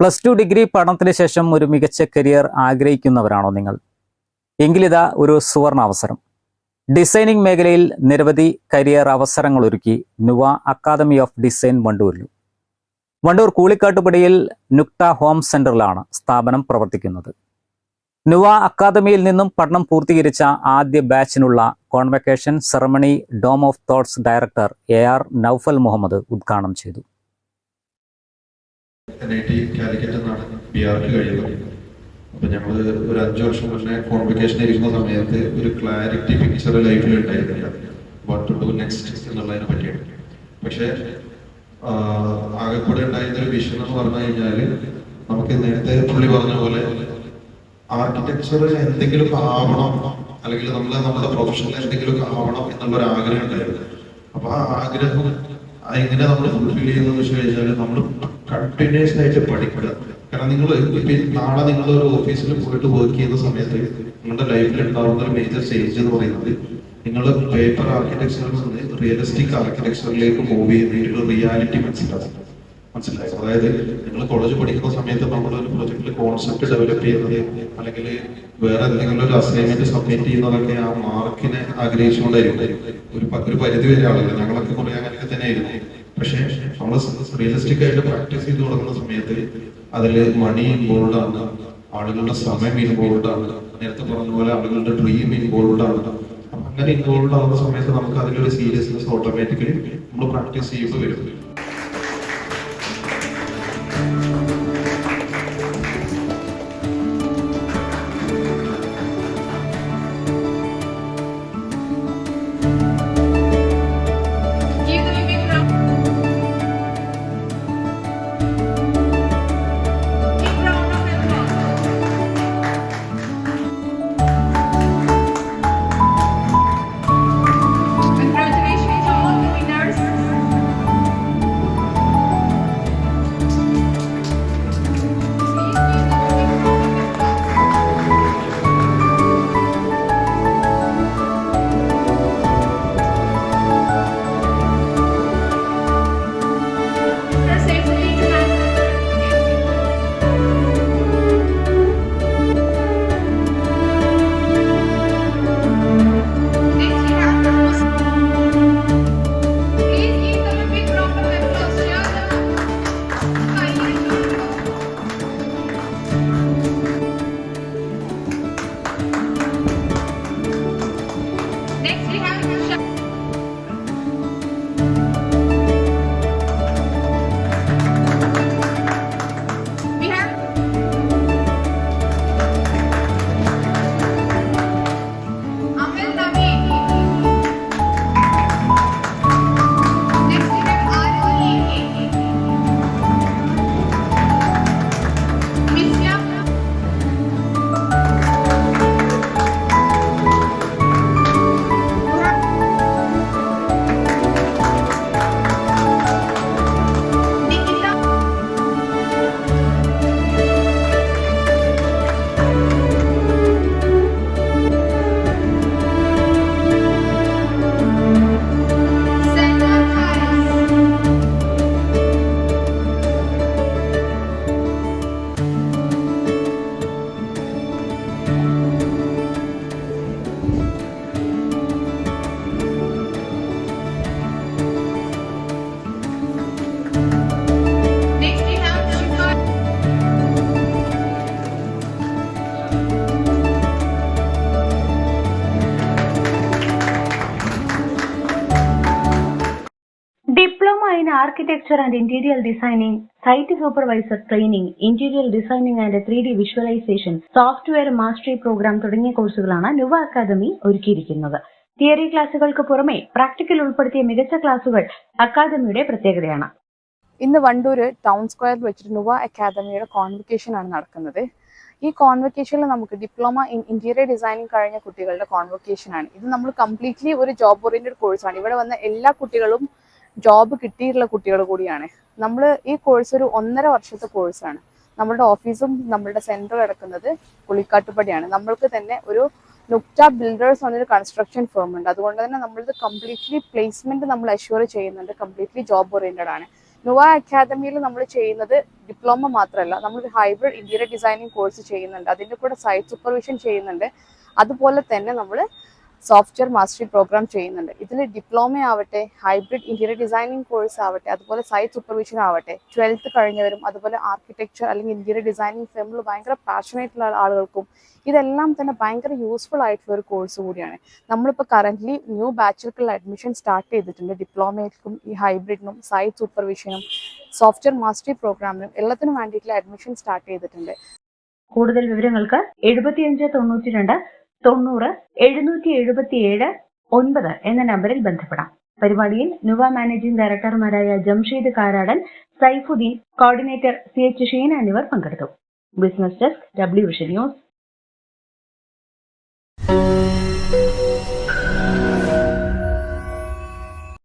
Plus two degree പഠനത്തിന് ശേഷം ഒരു മികച്ച കരിയർ ആഗ്രഹിക്കുന്നവരാണോ നിങ്ങൾ? എങ്കിലിതാ ഒരു സുവർണ അവസരം. ഡിസൈനിങ് മേഖലയിൽ നിരവധി കരിയർ അവസരങ്ങൾ ഒരുക്കി നുവ അക്കാദമി ഓഫ് ഡിസൈൻ വണ്ടൂരിലും. വണ്ടൂർ കൂളിക്കാട്ടുപടിയിൽ നുക്ത ഹോം സെന്ററിലാണ് സ്ഥാപനം പ്രവർത്തിക്കുന്നത്. നുവ അക്കാദമിയിൽ നിന്നും പഠനം പൂർത്തീകരിച്ച ആദ്യ ബാച്ചിനുള്ള convocation ceremony Dome of Thoughts director A R Naufal Muhammad ഉദ്ഘാടനം ചെയ്തു. എൻ ഐ ടി കാലിക്കറ്റ് എന്നാണ് ബി ആർക്ക് കഴിയുന്നത്. അപ്പൊ ഞങ്ങൾ ഒരു അഞ്ചു വർഷം മുന്നേ കോൺവെക്കേഷൻ ഇരിക്കുന്ന സമയത്ത് ഒരു ക്ലാരിറ്റി പിക്ചർ ലൈഫിൽ ഉണ്ടായിരുന്നില്ല. വാട്ട് ടു ഡു നെക്സ്റ്റ് എന്നുള്ളതിനെ പറ്റിയാണ്. പക്ഷേ ആകെക്കൂടെ ഉണ്ടായിരുന്ന ഒരു വിഷൻ എന്ന് പറഞ്ഞു കഴിഞ്ഞാൽ നമുക്ക് നേരത്തെ പുള്ളി പറഞ്ഞ പോലെ ആർക്കിടെക്ചർ എന്തെങ്കിലും ആവണം അല്ലെങ്കിൽ നമ്മൾ നമ്മുടെ പ്രൊഫഷനിൽ എന്തെങ്കിലും ആവണം എന്നുള്ള ഒരു ആഗ്രഹം ഉണ്ടായിരുന്നു. അപ്പൊ ആ ആഗ്രഹം എങ്ങനെ നമ്മൾ ഫുൾഫിൽ ചെയ്യുന്നത് വെച്ച് കഴിഞ്ഞാൽ നമ്മൾ കണ്ടിന്യൂസ് ആയിട്ട് പഠിക്കുക. കാരണം നിങ്ങൾ നാളെ നിങ്ങൾ ഒരു ഓഫീസിൽ പോയിട്ട് വർക്ക് ചെയ്യുന്ന സമയത്ത് നിങ്ങളുടെ ലൈഫിൽ ഉണ്ടാവുന്ന ഒരു മേജർ ചേഞ്ച് എന്ന് പറയുന്നത് നിങ്ങൾ പേപ്പർ ആർക്കിടെക്ചറിൽ നിന്ന് റിയലിസ്റ്റിക് ആർക്കിടെക്ചറിലേക്ക് മൂവ് ചെയ്യുന്ന ഒരു റിയാലിറ്റി മനസ്സിലാക്കും. മനസ്സിലായോ? അതായത് നിങ്ങൾ കോളേജ് പഠിക്കുന്ന സമയത്ത് നമ്മളൊരു പ്രൊജക്റ്റിൽ കോൺസെപ്റ്റ് ഡെവലപ്പ് ചെയ്യുന്നത് അല്ലെങ്കിൽ വേറെ എന്തെങ്കിലും ഒരു അസൈൻമെന്റ് സബ്മിറ്റ് ചെയ്യുന്നതൊക്കെ ആ മാർക്കിനെ ആഗ്രഹിച്ചുകൊണ്ടായിരിക്കും. ഒരു ഒരു പരിധി വരെ ആളുകൾ. ഞങ്ങളൊക്കെ കുറെ അങ്ങനെയൊക്കെ തന്നെയായിരുന്നു. പക്ഷേ നമ്മൾ റിയലിസ്റ്റിക് ആയിട്ട് പ്രാക്ടീസ് ചെയ്ത് തുടങ്ങുന്ന സമയത്ത് അതിൽ മണി ഇൻവോൾവ് ആണ്. ആളുകളുടെ സമയം ഇൻവോൾവ് ആണ്. നേരത്തെ പറഞ്ഞ പോലെ ആളുകളുടെ ഡ്രീം ഇൻവോൾവ് ആണ്. അങ്ങനെ ഇൻവോൾവ് ആവുന്ന സമയത്ത് നമുക്ക് അതിലൊരു സീരിയസ്നെസ് ഓട്ടോമാറ്റിക്കലി നമ്മൾ പ്രാക്ടീസ് ചെയ്യുമ്പോൾ വരും. In Architecture and Interior Designing, Site Supervisor Training, Interior Designing and 3D Visualization, Software Mastery Program തുടങ്ങിയ കോഴ്സുകളാണ് നുവ അക്കാദമി ഒരുക്കിയിരിക്കുന്നത്. തിയറി ക്ലാസുകൾക്ക് പുറമെ പ്രാക്ടിക്കൽ ഉൾപ്പെടുത്തിയ മികച്ച ക്ലാസുകൾ അക്കാദമിയുടെ പ്രത്യേകതയാണ്. ഇന്ന് വണ്ടൂർ ടൗൺ സ്ക്വയറിൽ വെച്ചിട്ട് നുവ അക്കാദമിയുടെ കോൺവെക്കേഷൻ ആണ് നടക്കുന്നത്. ഈ കോൺവെക്കേഷനിൽ നമുക്ക് ഡിപ്ലോമ ഇൻ ഇന്റീരിയർ ഡിസൈനിങ് കഴിഞ്ഞ കുട്ടികളുടെ കോൺവെക്കേഷൻ ആണ്. ഇത് നമ്മൾ കംപ്ലീറ്റ്ലി ഒരു ജോബ് ഓറിയന്റഡ് കോഴ്സാണ് ഇവിടെ വന്ന എല്ലാ കുട്ടികളും ജോബ് കിട്ടിയിട്ടുള്ള കുട്ടികൾ കൂടിയാണ്. നമ്മൾ ഈ കോഴ്സ് ഒരു ഒന്നര വർഷത്തെ കോഴ്സാണ് നമ്മളുടെ ഓഫീസും നമ്മളുടെ സെന്ററും കിടക്കുന്നത് പുളിക്കാട്ടുപടിയാണ്. നമ്മൾക്ക് തന്നെ ഒരു നുക്ട ബിൽഡേഴ്സ് എന്നൊരു കൺസ്ട്രക്ഷൻ ഫേം ഉണ്ട്. അതുകൊണ്ട് തന്നെ നമ്മളിത് കംപ്ലീറ്റ്ലി പ്ലേസ്മെന്റ് നമ്മൾ അഷ്യൂർ ചെയ്യുന്നുണ്ട്. കംപ്ലീറ്റ്ലി ജോബ് ഓറിയന്റഡ് ആണ്. നുവ അക്കാദമിയിൽ നമ്മൾ ചെയ്യുന്നത് ഡിപ്ലോമ മാത്രമല്ല. നമ്മൾ ഹൈബ്രിഡ് ഇന്റീരിയർ ഡിസൈനിങ് കോഴ്സ് ചെയ്യുന്നുണ്ട്. അതിന്റെ കൂടെ സൈറ്റ് സൂപ്പർവിഷൻ ചെയ്യുന്നുണ്ട്. അതുപോലെ തന്നെ നമ്മൾ സോഫ്റ്റ്വെയർ മാസ്റ്ററി പ്രോഗ്രാം ചെയ്യുന്നുണ്ട്. ഇതിൽ ഡിപ്ലോമ ആവട്ടെ ഹൈബ്രിഡ് ഇന്റീരിയർ ഡിസൈനിങ് കോഴ്സ് ആവട്ടെ അതുപോലെ സൈറ്റ് സൂപ്പർവിഷൻ ആവട്ടെ ട്വൽത്ത് കഴിഞ്ഞവരും അതുപോലെ ആർക്കിടെക്ചർ അല്ലെങ്കിൽ ഇന്റീരിയർ ഡിസൈനിങ് ഫേമിൽ ഭയങ്കര പാഷനേറ്റ് ഉള്ള ആളുകൾക്കും ഇതെല്ലാം തന്നെ ഭയങ്കര യൂസ്ഫുൾ ആയിട്ടുള്ള ഒരു കോഴ്സ് കൂടിയാണ്. നമ്മളിപ്പോൾ കറന്റ്ലി ന്യൂ ബാച്ചുകൾക്കുള്ള അഡ്മിഷൻ സ്റ്റാർട്ട് ചെയ്തിട്ടുണ്ട്. ഡിപ്ലോമയ്ക്കും ഈ ഹൈബ്രിഡിനും സൈറ്റ് സൂപ്പർവിഷനും സോഫ്റ്റ്വെയർ മാസ്റ്ററി പ്രോഗ്രാമിനും എല്ലാത്തിനും വേണ്ടിയിട്ടുള്ള അഡ്മിഷൻ സ്റ്റാർട്ട് ചെയ്തിട്ടുണ്ട്. കൂടുതൽ വിവരങ്ങൾക്ക് എഴുപത്തിയഞ്ച് തൊണ്ണൂറ്റി രണ്ട് തൊണ്ണൂറ് എഴുന്നൂറ്റി എഴുപത്തിയേഴ് ഒൻപത് എന്ന നമ്പറിൽ ബന്ധപ്പെടാം. പരിപാടിയിൽ Nuva managing ഡയറക്ടർമാരായ Jamsheed Karadan Saifuddin coordinator C H Sheena എന്നിവർ പങ്കെടുത്തു. Business desk W vision news.